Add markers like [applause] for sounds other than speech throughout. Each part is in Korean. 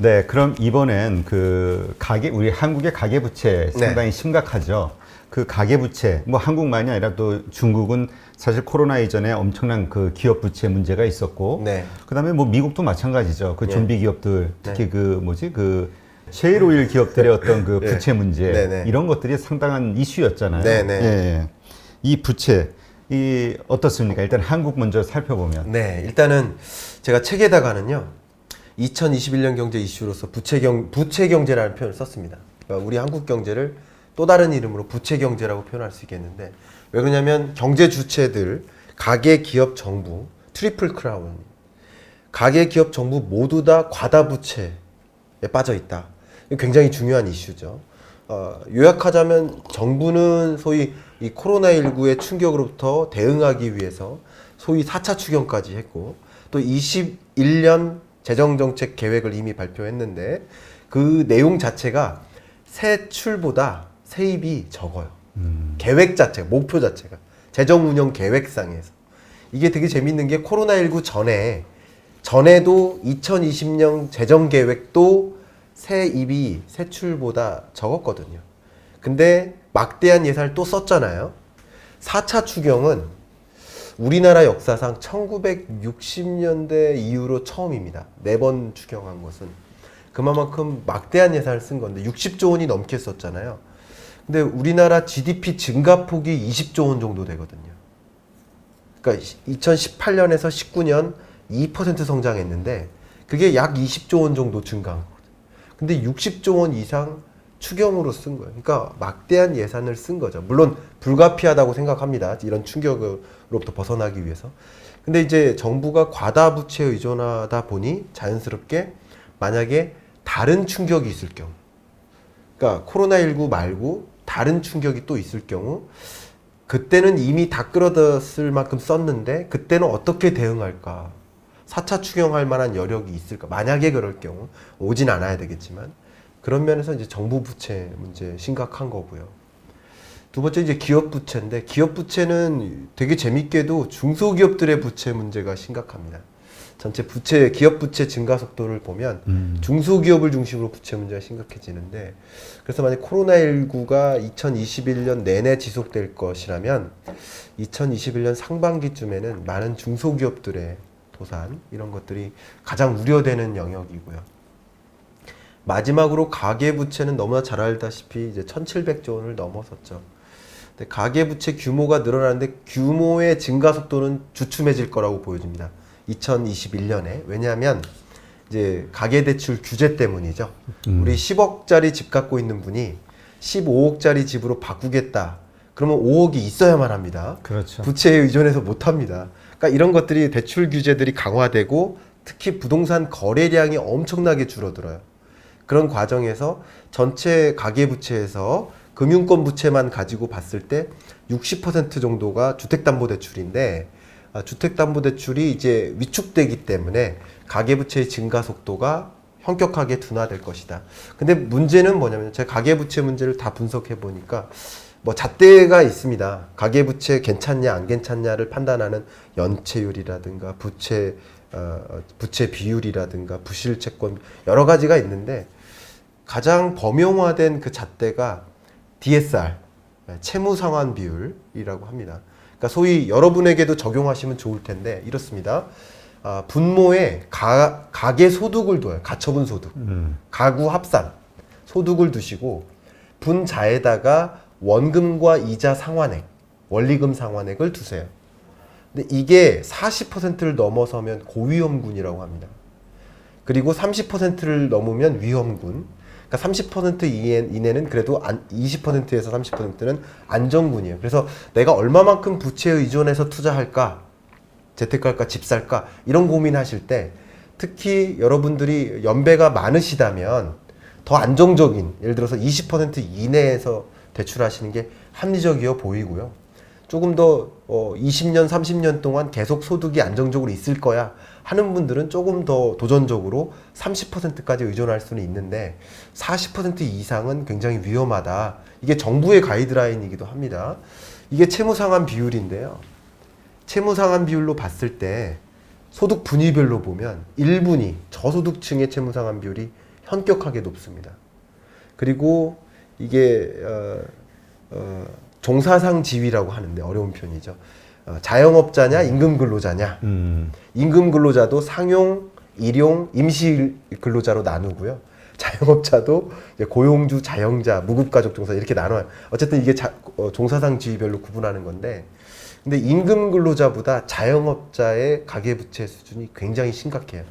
네, 그럼 이번엔 그 가계 우리 한국의 가계 부채 네. 상당히 심각하죠. 그 가계 부채 뭐 한국만이 아니라 또 중국은 사실 코로나 이전에 엄청난 그 기업 부채 문제가 있었고 네. 그다음에 뭐 미국도 마찬가지죠. 그 예. 좀비 기업들 특히 네. 그 뭐지 그 셰일 오일 기업들의 어떤 그 예. 부채 문제 네네. 이런 것들이 상당한 이슈였잖아요. 네네. 예, 예. 이 부채 이 어떻습니까? 일단 한국 먼저 살펴보면 네, 일단은 제가 책에다가는요. 2021년 경제 이슈로서 부채 경 부채 경제라는 표현을 썼습니다. 그러니까 우리 한국 경제를 또 다른 이름으로 부채 경제라고 표현할 수 있겠는데 왜 그러냐면 경제 주체들 가계 기업 정부 트리플 크라운 가계 기업 정부 모두 다 과다 부채에 빠져 있다. 굉장히 중요한 이슈죠. 어, 요약하자면 정부는 소위 이 코로나19의 충격으로부터 대응하기 위해서 소위 4차 추경까지 했고 또 21년 재정정책 계획을 이미 발표했는데 그 내용 자체가 세출보다 세입이 적어요. 계획 자체, 목표 자체가 재정 운영 계획상에서 이게 되게 재밌는 게 코로나19 전에 전에도 2020년 재정 계획도 세입이 세출보다 적었거든요. 근데 막대한 예산을 또 썼잖아요. 4차 추경은 우리나라 역사상 1960년대 이후로 처음입니다. 네 번 추경한 것은. 그만큼 막대한 예산을 쓴 건데 60조 원이 넘게 썼잖아요. 근데 우리나라 GDP 증가폭이 20조 원 정도 되거든요. 그러니까 2018년에서 19년 2% 성장했는데 그게 약 20조 원 정도 증가한 거거든요. 근데 60조 원 이상 추경으로 쓴 거예요. 그러니까 막대한 예산을 쓴 거죠. 물론 불가피하다고 생각합니다. 이런 충격으 로부터 벗어나기 위해서. 근데 이제 정부가 과다 부채에 의존하다 보니 자연스럽게 만약에 다른 충격이 있을 경우 그러니까 코로나19 말고 다른 충격이 또 있을 경우 그때는 이미 다 끌어들였을 만큼 썼는데 그때는 어떻게 대응할까? 4차 추경할 만한 여력이 있을까? 만약에 그럴 경우 오진 않아야 되겠지만 그런 면에서 이제 정부 부채 문제 심각한 거고요. 두 번째 이제 기업 부채인데 기업 부채는 되게 재밌게도 중소기업들의 부채 문제가 심각합니다. 전체 부채 기업 부채 증가 속도를 보면 음. 중소기업을 중심으로 부채 문제가 심각해지는데 그래서 만약 코로나19가 2021년 내내 지속될 것이라면 2021년 상반기쯤에는 많은 중소기업들의 도산 이런 것들이 가장 우려되는 영역이고요. 마지막으로 가계 부채는 너무나 잘 알다시피 이제 1,700조 원을 넘어섰죠. 근데 가계부채 규모가 늘어나는데 규모의 증가 속도는 주춤해질 거라고 보여집니다. 2021년에 왜냐하면 이제 가계대출 규제 때문이죠. 우리 10억짜리 집 갖고 있는 분이 15억짜리 집으로 바꾸겠다. 그러면 5억이 있어야만 합니다. 그렇죠. 부채에 의존해서 못 합니다. 그러니까 이런 것들이 대출 규제들이 강화되고 특히 부동산 거래량이 엄청나게 줄어들어요. 그런 과정에서 전체 가계 부채에서 금융권 부채만 가지고 봤을 때 60% 정도가 주택담보대출인데 아, 주택담보대출이 이제 위축되기 때문에 가계부채의 증가 속도가 현격하게 둔화될 것이다. 근데 문제는 뭐냐면 제가 가계부채 문제를 다 분석해 보니까 뭐 잣대가 있습니다. 가계부채 괜찮냐 안 괜찮냐를 판단하는 연체율이라든가 부채 어, 부채 비율이라든가 부실채권 여러 가지가 있는데 가장 범용화된 그 잣대가 DSR 채무 상환 비율이라고 합니다. 그러니까 소위 여러분에게도 적용하시면 좋을 텐데 이렇습니다. 아, 분모에 가, 가계 소득을 둬요. 가처분 소득. 음. 가구 합산 소득을 두시고 분자에다가 원금과 이자 상환액, 원리금 상환액을 두세요. 근데 이게 40%를 넘어서면 고위험군이라고 합니다. 그리고 30%를 넘으면 위험군. 그러니까 30% 이내, 이내는 그래도 안, 20%에서 30%는 안정군이에요. 그래서 내가 얼마만큼 부채에 의존해서 투자할까? 재테크할까? 집 살까? 이런 고민하실 때 특히 여러분들이 연배가 많으시다면 더 안정적인 예를 들어서 20% 이내에서 대출하시는 게 합리적이어 보이고요. 조금 더 어, 20년, 30년 동안 계속 소득이 안정적으로 있을 거야 하는 분들은 조금 더 도전적으로 30%까지 의존할 수는 있는데 40% 이상은 굉장히 위험하다. 이게 정부의 가이드라인이기도 합니다. 이게 채무 상환 비율인데요. 채무 상환 비율로 봤을 때 소득 분위별로 보면 1분위 저소득층의 채무 상환 비율이 현격하게 높습니다. 그리고 이게 어, 어, 종사상 지위라고 하는데 어려운 표현이죠. 어, 자영업자냐 임금 근로자냐. 음. 임금 근로자도 상용, 일용, 임시 근로자로 나누고요. 자영업자도 고용주, 자영자, 무급가족 종사 이렇게 나눠요. 어쨌든 이게 자- 어, 종사상 지위별로 구분하는 건데, 근데 임금 근로자보다 자영업자의 가계부채 수준이 굉장히 심각해요.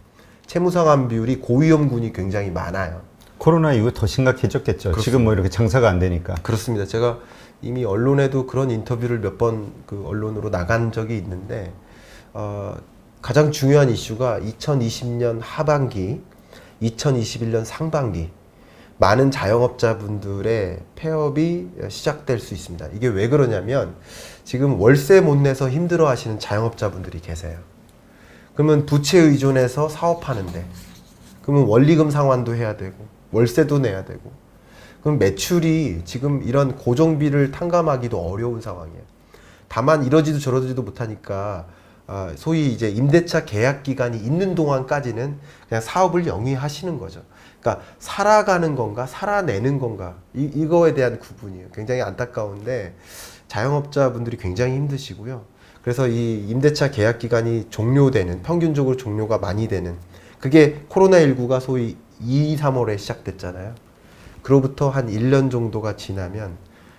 채무상환 비율이 고위험군이 굉장히 많아요. 코로나 이후 더 심각해졌겠죠. 지금 뭐 이렇게 장사가 안 되니까. 그렇습니다. 제가 이미 언론에도 그런 인터뷰를 몇 번 그 언론으로 나간 적이 있는데 어, 가장 중요한 이슈가 2020년 하반기, 2021년 상반기 많은 자영업자분들의 폐업이 시작될 수 있습니다. 이게 왜 그러냐면 지금 월세 못 내서 힘들어 하시는 자영업자분들이 계세요. 그러면 부채 의존해서 사업하는데 그러면 원리금 상환도 해야 되고 월세도 내야 되고 그럼 매출이 지금 이런 고정비를 탕감하기도 어려운 상황이에요. 다만 이러지도 저러지도 못하니까 아, 소위 이제 임대차 계약 기간이 있는 동안까지는 그냥 사업을 영위하시는 거죠. 그러니까 살아가는 건가 살아내는 건가 이, 이거에 대한 구분이에요. 굉장히 안타까운데 자영업자분들이 굉장히 힘드시고요. 그래서 이 임대차 계약 기간이 종료되는 평균적으로 종료가 많이 되는 그게 코로나19가 소위 2, 3월에 시작됐잖아요. 그로부터 한 1년 정도가 지나면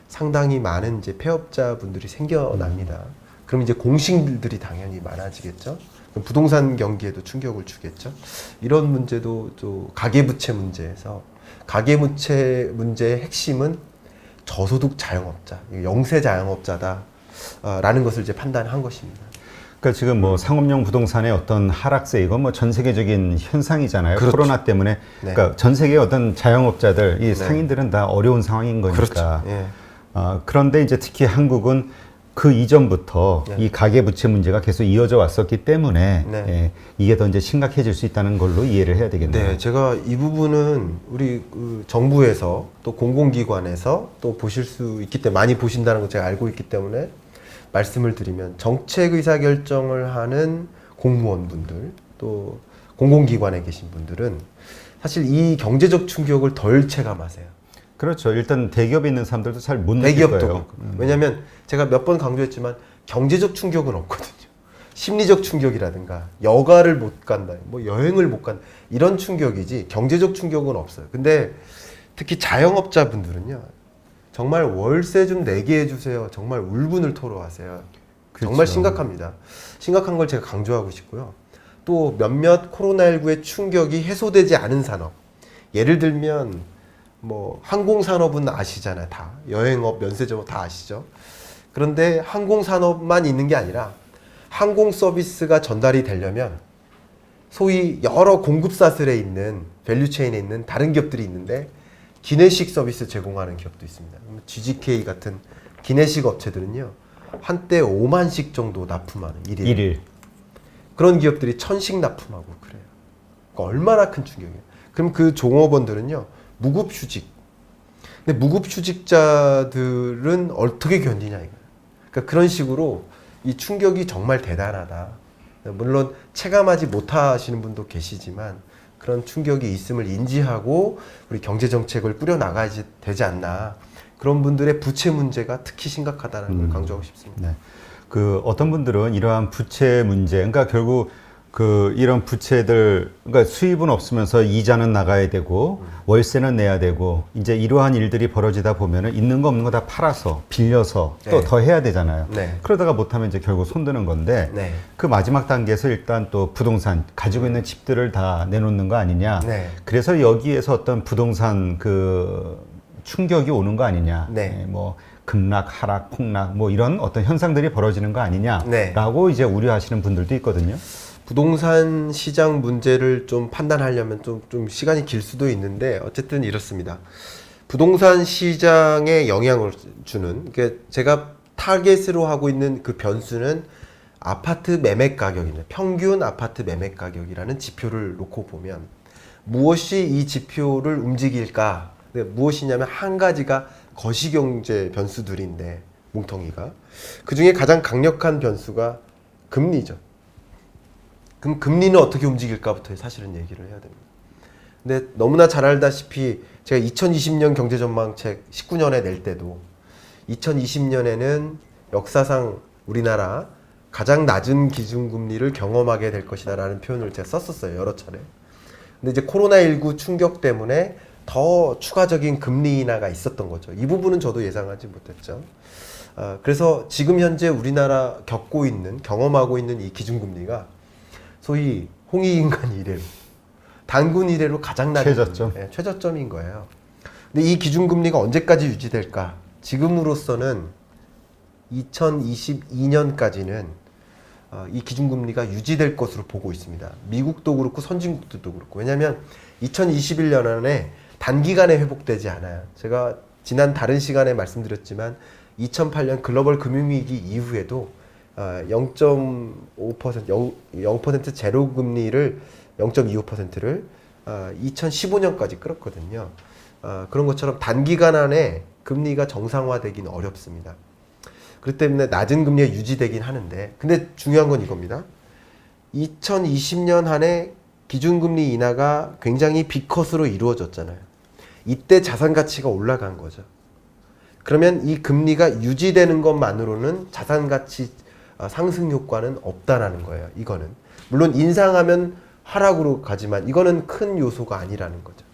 상당히 많은 이제 폐업자분들이 생겨납니다. 그럼 이제 공식들이 당연히 많아지겠죠. 부동산 경기에도 충격을 주겠죠. 이런 문제도 또 가계부채 문제에서 가계부채 문제의 핵심은 저소득 자영업자, 영세 자영업자다라는 것을 이제 판단한 것입니다. 그러니까 지금 뭐 상업용 부동산의 어떤 하락세 이건 뭐 전 세계적인 현상이잖아요. 그렇죠. 코로나 때문에 네. 그러니까 전 세계 어떤 자영업자들 이 상인들은 다 어려운 상황인 거니까. 그렇죠. 예. 아, 그런데 이제 특히 한국은 그 이전부터 네. 이 가계 부채 문제가 계속 이어져 왔었기 때문에 네. 예, 이게 더 이제 심각해질 수 있다는 걸로 이해를 해야 되겠네요. 네, 제가 이 부분은 우리 그 정부에서 또 공공기관에서 또 보실 수 있기 때문에 많이 보신다는 걸 제가 알고 있기 때문에 말씀을 드리면 정책 의사 결정을 하는 공무원분들 또 공공기관에 계신 분들은 사실 이 경제적 충격을 덜 체감하세요. 그렇죠. 일단 대기업에 있는 사람들도 잘 못 느낄 거예요. 그렇고. 왜냐하면 제가 몇 번 강조했지만 경제적 충격은 없거든요. 심리적 충격이라든가 여가를 못 간다, 뭐 여행을 못 간다 이런 충격이지 경제적 충격은 없어요. 근데 특히 자영업자분들은요 정말 월세 좀 내게 해주세요. 정말 울분을 토로하세요. 정말 그렇죠. 심각합니다. 심각한 걸 제가 강조하고 싶고요. 또 몇몇 코로나19의 충격이 해소되지 않은 산업. 예를 들면 뭐 항공 산업은 아시잖아요. 다 여행업, 면세점 다 아시죠. 그런데 항공 산업만 있는 게 아니라 항공 서비스가 전달이 되려면 소위 여러 공급사슬에 있는 밸류체인에 있는 다른 기업들이 있는데 기내식 서비스 제공하는 기업도 있습니다. GGK 같은 기내식 업체들은요 한때 5만씩 정도 납품하는 일일. 일일. 그런 기업들이 천씩 납품하고 그래요. 그러니까 얼마나 큰 충격이에요. 그럼 그 종업원들은요 무급 휴직. 근데 무급 휴직자들은 어떻게 견디냐 이거예요. 그러니까 그런 식으로 이 충격이 정말 대단하다. 물론 체감하지 못하시는 분도 계시지만 그런 충격이 있음을 인지하고 우리 경제 정책을 꾸려 나가야 되지 않나. 그런 분들의 부채 문제가 특히 심각하다는 걸 강조하고 싶습니다. 네. 그 어떤 분들은 이러한 부채 문제, 그러니까 결국 그 이런 부채들, 그러니까 수입은 없으면서 이자는 나가야 되고 월세는 내야 되고 이제 이러한 일들이 벌어지다 보면은 있는 거 없는 거 다 팔아서 빌려서 또 네. 더 해야 되잖아요. 네. 그러다가 못하면 이제 결국 손드는 건데 네. 그 마지막 단계에서 일단 또 부동산 가지고 있는 집들을 다 내놓는 거 아니냐. 네. 그래서 여기에서 어떤 부동산 그 충격이 오는 거 아니냐. 네. 예, 뭐 급락, 하락, 폭락 뭐 이런 어떤 현상들이 벌어지는 거 네. 아니냐라고 이제 우려하시는 분들도 있거든요. 부동산 시장 문제를 좀 판단하려면 좀, 좀 시간이 길 수도 있는데 어쨌든 이렇습니다. 부동산 시장에 영향을 주는 그 제가 타겟으로 하고 있는 그 변수는 아파트 매매 가격입니다. 평균 아파트 매매 가격이라는 지표를 놓고 보면 무엇이 이 지표를 움직일까? 네, 무엇이냐면 한 가지가 거시경제 변수들인데 뭉텅이가 그 중에 가장 강력한 변수가 금리죠. 그럼 금리는 어떻게 움직일까부터 사실은 얘기를 해야 됩니다. 근데 너무나 잘 알다시피 제가 2020년 경제 전망책 19년에 낼 때도 2020년에는 역사상 우리나라 가장 낮은 기준금리를 경험하게 될 것이다라는 표현을 제가 썼었어요 여러 차례. 근데 이제 코로나19 충격 때문에 더 추가적인 금리 인하가 있었던 거죠. 이 부분은 저도 예상하지 못했죠. 아, 그래서 지금 현재 우리나라 겪고 있는 경험하고 있는 이 기준금리가 소위 홍익인간 이래로 단군 이래로 가장 낮은 최저점. 네, 최저점인 거예요. 근데 이 기준금리가 언제까지 유지될까? 지금으로서는 2022년까지는 어, 이 기준금리가 유지될 것으로 보고 있습니다. 미국도 그렇고 선진국들도 그렇고. 왜냐하면 2021년 안에 단기간에 회복되지 않아요. 제가 지난 다른 시간에 말씀드렸지만 2008년 글로벌 금융위기 이후에도 어, 0.5% 0, 0% 제로 금리를 0.25%를 어, 2015년까지 끌었거든요. 어, 그런 것처럼 단기간 안에 금리가 정상화되긴 어렵습니다. 그렇기 때문에 낮은 금리가 유지되긴 하는데 근데 중요한 건 이겁니다. 2020년 한해 기준금리 인하가 굉장히 비컷으로 이루어졌잖아요. 이때 자산 가치가 올라간 거죠. 그러면 이 금리가 유지되는 것만으로는 자산 가치 어, 상승 효과는 없다라는 거예요. 이거는 물론 인상하면 하락으로 가지만 이거는 큰 요소가 아니라는 거죠.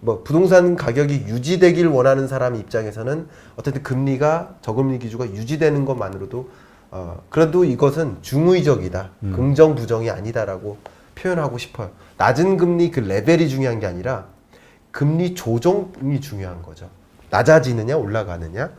뭐 부동산 가격이 유지되길 원하는 사람 입장에서는 어쨌든 금리가 저금리 기조가 유지되는 것만으로도 어 그래도 이것은 중의적이다 긍정 부정이 아니다라고 표현하고 싶어요 낮은 금리 그 레벨이 중요한 게 아니라 금리 조정이 중요한 거죠 낮아지느냐 올라가느냐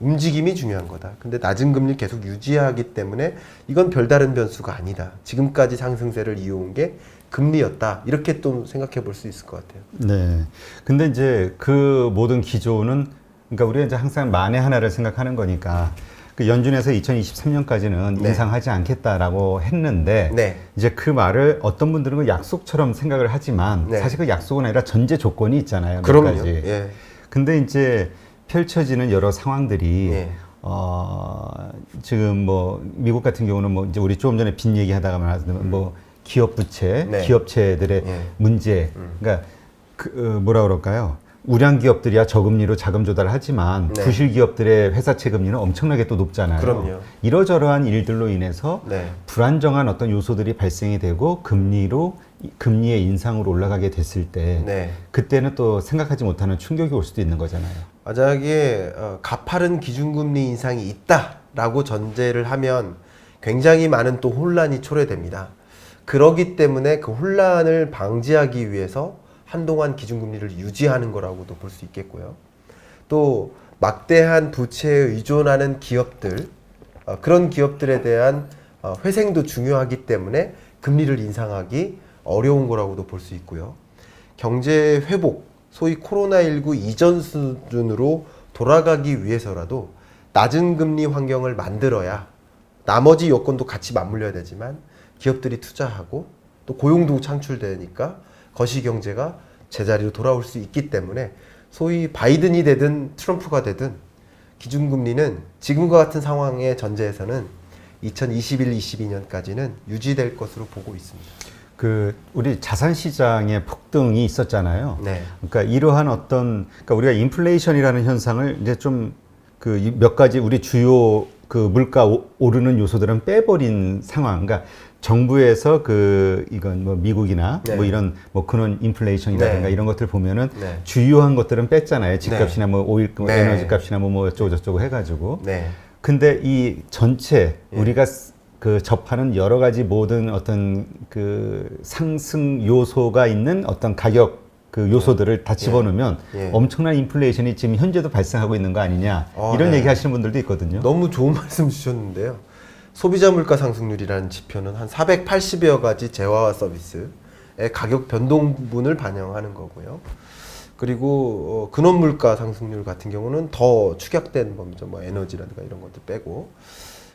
움직임이 중요한 거다 근데 낮은 금리 계속 유지하기 때문에 이건 별다른 변수가 아니다 지금까지 상승세를 이어온 게 금리였다 이렇게 또 생각해 볼 수 있을 것 같아요 네. 근데 이제 그 모든 기조는 그러니까 우리가 이제 항상 만에 하나를 생각하는 거니까 그 연준에서 2023년까지는 네. 인상하지 않겠다라고 했는데 네. 이제 그 말을 어떤 분들은 그 약속처럼 생각을 하지만 네. 사실 그 약속은 아니라 전제 조건이 있잖아요. 몇 그럼요 가지. 예. 근데 이제 펼쳐지는 여러 상황들이 예. 어, 지금 뭐 미국 같은 경우는 뭐 이제 우리 조금 전에 빈 얘기하다가 말하자면 뭐 기업 부채, 네. 기업체들의 예. 문제, 그러니까 그 어, 뭐라 그럴까요? 우량 기업들이야 저금리로 자금 조달을 하지만 네. 부실 기업들의 회사 채 금리는 엄청나게 또 높잖아요. 그럼요. 이러저러한 일들로 인해서 네. 불안정한 어떤 요소들이 발생이 되고 금리로 금리의 인상으로 올라가게 됐을 때 네. 그때는 또 생각하지 못하는 충격이 올 수도 있는 거잖아요. 만약에 어, 가파른 기준금리 인상이 있다라고 전제를 하면 굉장히 많은 또 혼란이 초래됩니다. 그러기 때문에 그 혼란을 방지하기 위해서 한동안 기준금리를 유지하는 거라고도 볼 수 있겠고요. 또 막대한 부채에 의존하는 기업들 어, 그런 기업들에 대한 어, 회생도 중요하기 때문에 금리를 인상하기 어려운 거라고도 볼 수 있고요. 경제 회복, 소위 코로나19 이전 수준으로 돌아가기 위해서라도 낮은 금리 환경을 만들어야 나머지 여건도 같이 맞물려야 되지만 기업들이 투자하고 또 고용도 창출되니까 거시 경제가 제자리로 돌아올 수 있기 때문에 소위 바이든이 되든 트럼프가 되든 기준금리는 지금과 같은 상황의 전제에서는 2021, 22년까지는 유지될 것으로 보고 있습니다. 그 우리 자산 시장의 폭등이 있었잖아요. 네. 그러니까 이러한 어떤 그러니까 우리가 인플레이션이라는 현상을 이제 좀 그 몇 가지 우리 주요 그 물가 오- 오르는 요소들은 빼버린 상황. 그러니까 정부에서 그 이건 뭐 미국이나 네. 뭐 이런 뭐 근원 인플레이션이라든가 네. 이런 것들 보면은 네. 주요한 것들은 뺐잖아요. 집값이나 뭐 오일 네. 에너지 값이나 뭐, 뭐 어쩌고 저쩌고 해가지고. 네. 근데 이 전체 예. 우리가 스- 그 접하는 여러 가지 모든 어떤 그 상승 요소가 있는 어떤 가격 그 요소들을 다 집어넣으면 예. 엄청난 인플레이션이 지금 현재도 발생하고 있는 거 아니냐 어, 이런 네. 얘기 하시는 분들도 있거든요. 너무 좋은 [laughs] 말씀 주셨는데요. 소비자 물가 상승률이라는 지표는 한 480여 가지 재화와 서비스의 가격 변동분을 반영하는 거고요. 그리고 어, 근원 물가 상승률 같은 경우는 더 축약된 범위죠. 뭐 에너지라든가 이런 것들 빼고.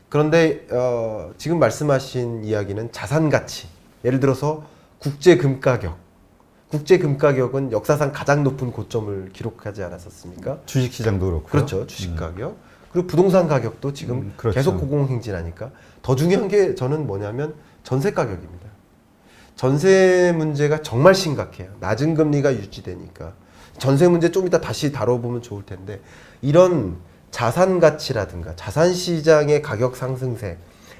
그런데 어, 지금 말씀하신 이야기는 자산 가치. 예를 들어서 국제 금 가격. 국제 금 가격은 역사상 가장 높은 고점을 기록하지 않았었습니까? 주식 시장도 그렇고. 그렇죠. 주식 가격. 그리고 부동산 가격도 지금 음, 그렇죠. 계속 고공행진하니까 더 중요한 게 저는 뭐냐면 전세 가격입니다. 전세 문제가 정말 심각해요. 낮은 금리가 유지되니까 전세 문제 좀 이따 다시 다뤄보면 좋을 텐데 이런 자산 가치라든가 자산 시장의 가격 상승세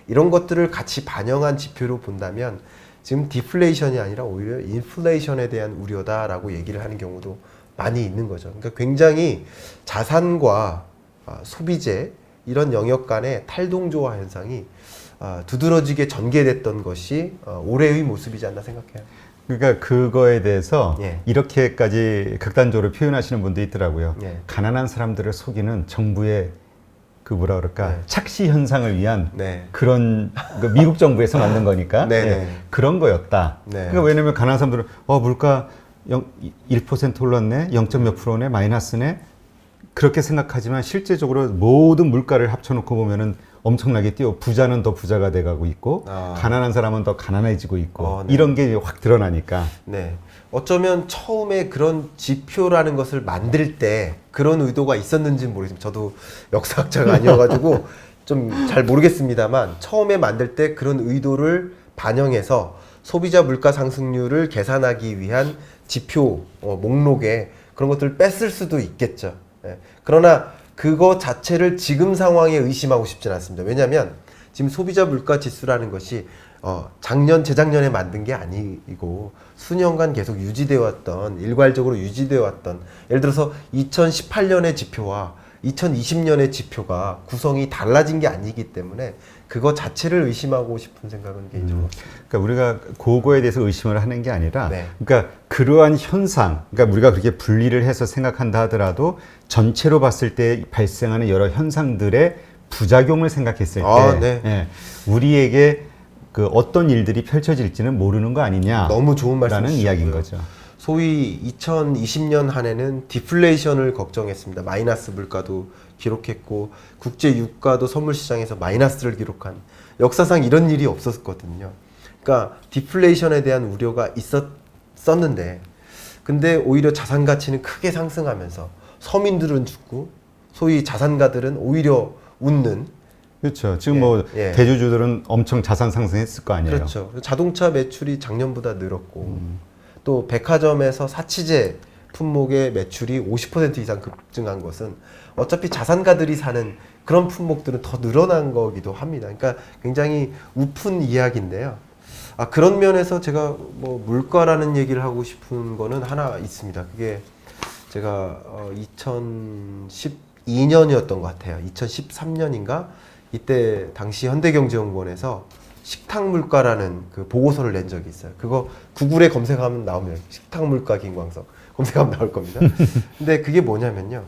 이런 것들을 같이 반영한 지표로 본다면 지금 디플레이션이 아니라 오히려 인플레이션에 대한 우려다라고 얘기를 하는 경우도 많이 있는 거죠. 그러니까 굉장히 자산과 아, 소비재 이런 영역 간의 탈동조화 현상이 아, 두드러지게 전개됐던 것이 어, 올해의 모습이지 않나 생각해요. 그러니까 그거에 대해서 예. 이렇게까지 극단적으로 표현하시는 분도 있더라고요. 예. 가난한 사람들을 속이는 정부의 그 뭐라 그럴까 네. 착시 현상을 위한 네. 그런 그 미국 정부에서 [laughs] 만든 거니까 네, 예, 네. 그런 거였다. 네. 그러니까 왜냐면 가난한 사람들은 어 물가 0, 1% 올랐네, 0. 몇 프로네, 마이너스네 그렇게 생각하지만 실제적으로 모든 물가를 합쳐놓고 보면은 엄청나게 뛰어 부자는 더 부자가 돼가고 있고 아. 가난한 사람은 더 가난해지고 있고 어, 네. 이런 게 확 드러나니까 네. 어쩌면 처음에 그런 지표라는 것을 만들 때 그런 의도가 있었는지는 모르겠습니다. 저도 역사학자가 아니어가지고 [laughs] 좀 잘 모르겠습니다만 처음에 만들 때 그런 의도를 반영해서 소비자 물가 상승률을 계산하기 위한 지표 어, 목록에 그런 것들을 뺐을 수도 있겠죠. 예. 그러나 그거 자체를 지금 상황에 의심하고 싶지는 않습니다. 왜냐하면 지금 소비자 물가 지수라는 것이 어, 작년 재작년에 만든 게 아니고 수년간 계속 유지되어 왔던 일괄적으로 유지되어 왔던 예를 들어서 2018년의 지표와 2020년의 지표가 구성이 달라진 게 아니기 때문에 그거 자체를 의심하고 싶은 생각은 개인적으로 없습니다. 그러니까 우리가 그거에 대해서 의심을 하는 게 아니라 네. 그러니까 그러한 현상 그러니까 우리가 그렇게 분리를 해서 생각한다 하더라도 전체로 봤을 때 발생하는 여러 현상들의 부작용을 생각했을 때 아, 네. 예, 우리에게 그 어떤 일들이 펼쳐질지는 모르는 거 아니냐라는 너무 좋은 말씀 이야기인 거죠. 소위 2020년 한 해는 디플레이션을 걱정했습니다. 마이너스 물가도 기록했고 국제 유가도 선물 시장에서 마이너스를 기록한 역사상 이런 일이 없었거든요. 그러니까 디플레이션에 대한 우려가 있었었는데 근데 오히려 자산 가치는 크게 상승하면서 서민들은 죽고 소위 자산가들은 오히려 웃는 그렇죠. 지금 예, 뭐 예. 대주주들은 엄청 자산 상승했을 거 아니에요. 그렇죠. 자동차 매출이 작년보다 늘었고 또 백화점에서 사치제 품목의 매출이 50% 이상 급증한 것은 어차피 자산가들이 사는 그런 품목들은 더 늘어난 거기도 합니다. 그러니까 굉장히 우픈 이야기인데요. 아 그런 면에서 제가 뭐 물가라는 얘기를 하고 싶은 거는 하나 있습니다. 그게 제가 어 2012년이었던 것 같아요. 2013년인가 이때 당시 현대경제연구원에서 식탁 물가라는 그 보고서를 낸 적이 있어요. 그거 구글에 검색하면 나오면 식탁 물가 김광석 검색하면 나올 겁니다. 근데 그게 뭐냐면요.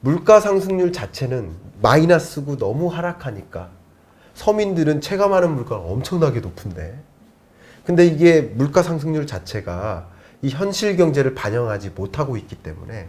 물가 상승률 자체는 마이너스고 너무 하락하니까 서민들은 체감하는 물가가 엄청나게 높은데 근데 이게 물가 상승률 자체가 이 현실 경제를 반영하지 못하고 있기 때문에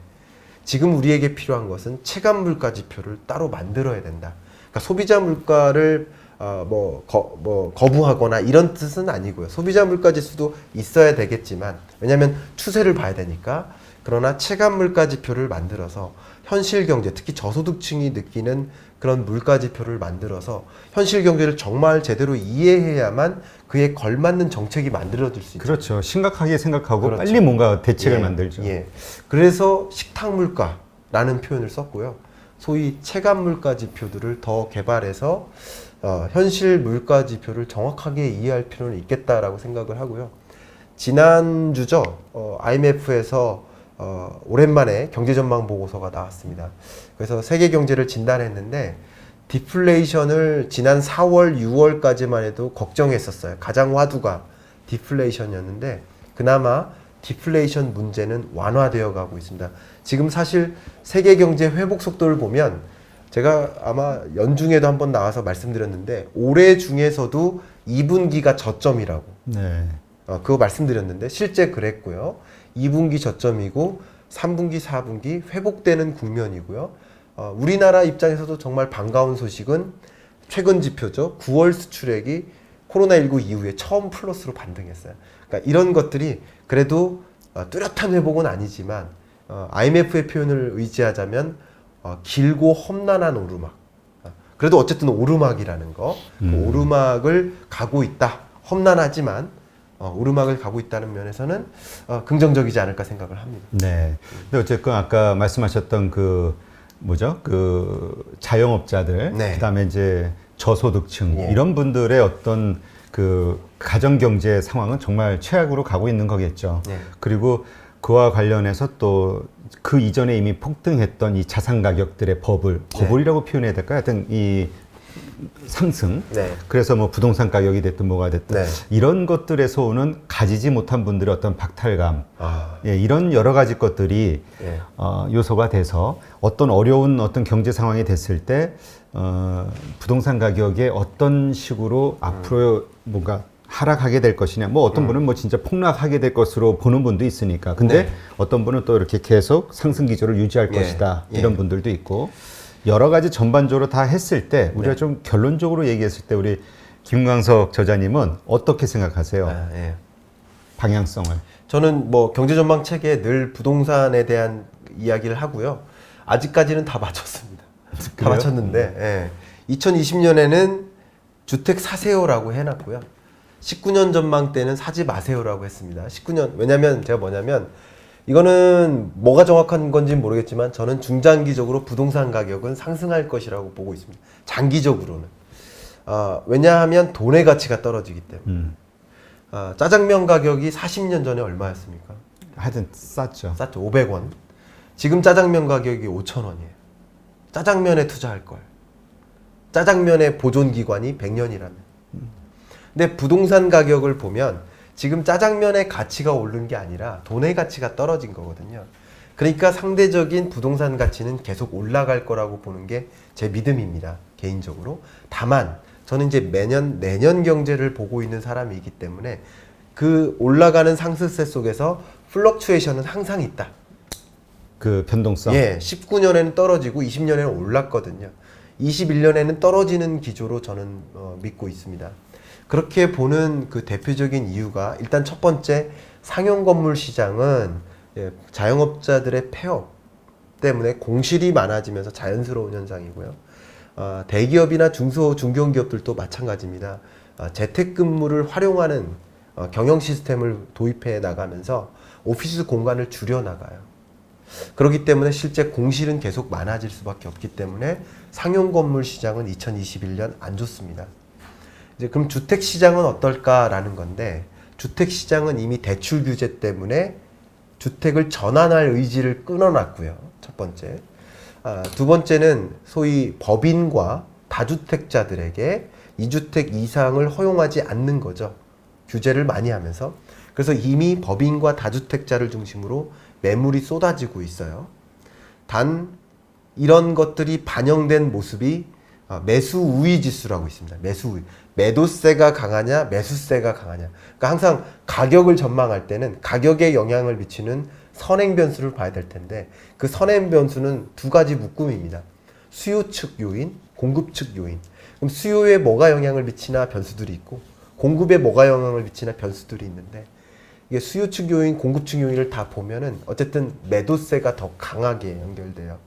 지금 우리에게 필요한 것은 체감 물가 지표를 따로 만들어야 된다. 그러니까 소비자 물가를 어, 뭐, 거, 뭐 거부하거나 이런 뜻은 아니고요. 소비자 물가 지수도 있어야 되겠지만 왜냐하면 추세를 봐야 되니까 그러나 체감 물가 지표를 만들어서 현실 경제 특히 저소득층이 느끼는 그런 물가 지표를 만들어서 현실 경제를 정말 제대로 이해해야만 그에 걸맞는 정책이 만들어질 수 있죠. 그렇죠. 심각하게 생각하고 그렇죠. 빨리 뭔가 대책을 예, 만들죠. 예. 그래서 식탁 물가라는 표현을 썼고요. 소위 체감 물가 지표들을 더 개발해서 어, 현실 물가 지표를 정확하게 이해할 필요는 있겠다라고 생각을 하고요. 지난주죠. 어, IMF에서 어, 오랜만에 경제 전망 보고서가 나왔습니다. 그래서 세계 경제를 진단했는데 디플레이션을 지난 4월, 6월까지만 해도 걱정했었어요. 가장 화두가 디플레이션이었는데 그나마 디플레이션 문제는 완화되어 가고 있습니다. 지금 사실 세계 경제 회복 속도를 보면 제가 아마 연중에도 한번 나와서 말씀드렸는데 올해 중에서도 2분기가 저점이라고 네. 어, 그거 말씀드렸는데 실제 그랬고요. 2분기 저점이고 3분기, 4분기 회복되는 국면이고요. 어, 우리나라 입장에서도 정말 반가운 소식은 최근 지표죠. 9월 수출액이 코로나19 이후에 처음 플러스로 반등했어요. 그러니까 이런 것들이 그래도 어, 뚜렷한 회복은 아니지만 어, IMF의 표현을 의지하자면 어, 길고 험난한 오르막. 어, 그래도 어쨌든 오르막이라는 거, 그 음. 오르막을 가고 있다. 험난하지만 어, 오르막을 가고 있다는 면에서는 어, 긍정적이지 않을까 생각을 합니다. 네. 근데 어쨌건 아까 말씀하셨던 그 뭐죠? 그 자영업자들, 네. 그다음에 이제 저소득층 예. 이런 분들의 어떤 그 가정 경제 상황은 정말 최악으로 가고 있는 거겠죠. 네. 그리고 그와 관련해서 또 그 이전에 이미 폭등했던 이 자산 가격들의 버블, 네. 버블이라고 표현해야 될까요? 하여튼 이 상승. 네. 그래서 뭐 부동산 가격이 됐든 뭐가 됐든 네. 이런 것들에서 오는 가지지 못한 분들의 어떤 박탈감, 아, 예, 이런 여러 가지 것들이 예. 어, 요소가 돼서 어떤 어려운 어떤 경제 상황이 됐을 때 어, 부동산 가격에 어떤 식으로 앞으로 뭔가 하락하게 될 것이냐 뭐 어떤 분은 뭐 진짜 폭락하게 될 것으로 보는 분도 있으니까 근데 네. 어떤 분은 또 이렇게 계속 상승 기조를 유지할 예, 것이다 예. 이런 분들도 있고 여러 가지 전반적으로 다 했을 때 우리가 네. 좀 결론적으로 얘기했을 때 우리 김광석 저자님은 어떻게 생각하세요 아, 예. 방향성을 저는 뭐 경제 전망 책에 늘 부동산에 대한 이야기를 하고요. 아직까지는 다 맞췄습니다. 다 그래요? 맞췄는데 예. 2020년에는 주택 사세요라고 해놨고요. 19년 전망 때는 사지 마세요라고 했습니다. 19년 왜냐면 제가 뭐냐면 이거는 뭐가 정확한 건지는 모르겠지만 저는 중장기적으로 부동산 가격은 상승할 것이라고 보고 있습니다. 장기적으로는 아, 왜냐하면 돈의 가치가 떨어지기 때문에. 음, 아, 짜장면 가격이 40년 전에 얼마였습니까? 하여튼 쌌죠 쌌죠. 500원. 지금 짜장면 가격이 5,000원이에요. 짜장면에 투자할 걸. 짜장면의 보존 기관이 100년이라면. 근데 부동산 가격을 보면 지금 짜장면의 가치가 오른 게 아니라 돈의 가치가 떨어진 거거든요. 그러니까 상대적인 부동산 가치는 계속 올라갈 거라고 보는 게 제 믿음입니다. 개인적으로. 다만 저는 이제 매년 내년 경제를 보고 있는 사람이기 때문에 그 올라가는 상승세 속에서 플럭추에이션은 항상 있다. 그 변동성 예, 19년에는 떨어지고 20년에는 올랐거든요. 21년에는 떨어지는 기조로 저는 어, 믿고 있습니다. 그렇게 보는 그 대표적인 이유가 일단 첫 번째 상용 건물 시장은 예, 자영업자들의 폐업 때문에 공실이 많아지면서 자연스러운 현상이고요. 아, 대기업이나 중소 중견 기업들도 마찬가지입니다. 아, 재택근무를 활용하는 어, 경영 시스템을 도입해 나가면서 오피스 공간을 줄여 나가요. 그렇기 때문에 실제 공실은 계속 많아질 수밖에 없기 때문에 상용 건물 시장은 2021년 안 좋습니다. 이제 그럼 주택 시장은 어떨까라는 건데 주택 시장은 이미 대출 규제 때문에 주택을 전환할 의지를 끊어놨고요. 첫 번째. 아, 두 번째는 소위 법인과 다주택자들에게 2주택 이상을 허용하지 않는 거죠. 규제를 많이 하면서. 그래서 이미 법인과 다주택자를 중심으로 매물이 쏟아지고 있어요. 단 이런 것들이 반영된 모습이 아, 매수 우위 지수라고 있습니다. 매수 우위. 매도세가 강하냐, 매수세가 강하냐. 그러니까 항상 가격을 전망할 때는 가격에 영향을 미치는 선행 변수를 봐야 될 텐데 그 선행 변수는 두 가지 묶음입니다. 수요 측 요인, 공급 측 요인. 그럼 수요에 뭐가 영향을 미치나 변수들이 있고 공급에 뭐가 영향을 미치나 변수들이 있는데 이게 수요 측 요인, 공급 측 요인을 다 보면은 어쨌든 매도세가 더 강하게 연결돼요.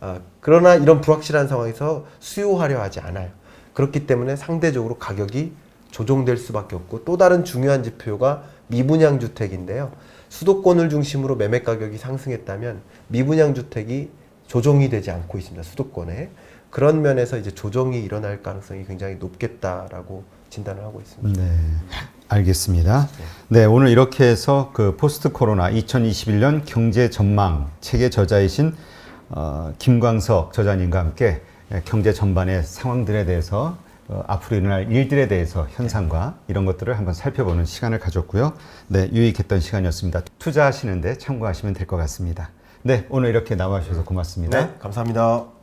아, 그러나 이런 불확실한 상황에서 수요하려 하지 않아요. 그렇기 때문에 상대적으로 가격이 조정될 수밖에 없고 또 다른 중요한 지표가 미분양 주택인데요. 수도권을 중심으로 매매 가격이 상승했다면 미분양 주택이 조정이 되지 않고 있습니다. 수도권에 그런 면에서 이제 조정이 일어날 가능성이 굉장히 높겠다라고 진단을 하고 있습니다. 네, 알겠습니다. 네, 오늘 이렇게 해서 그 포스트 코로나 2021년 경제 전망 책의 저자이신 어, 김광석 저자님과 함께 경제 전반의 상황들에 대해서 어, 앞으로 일어날 일들에 대해서 현상과 이런 것들을 한번 살펴보는 시간을 가졌고요. 네, 유익했던 시간이었습니다. 투자하시는데 참고하시면 될 것 같습니다. 네, 오늘 이렇게 나와주셔서 고맙습니다. 네, 감사합니다.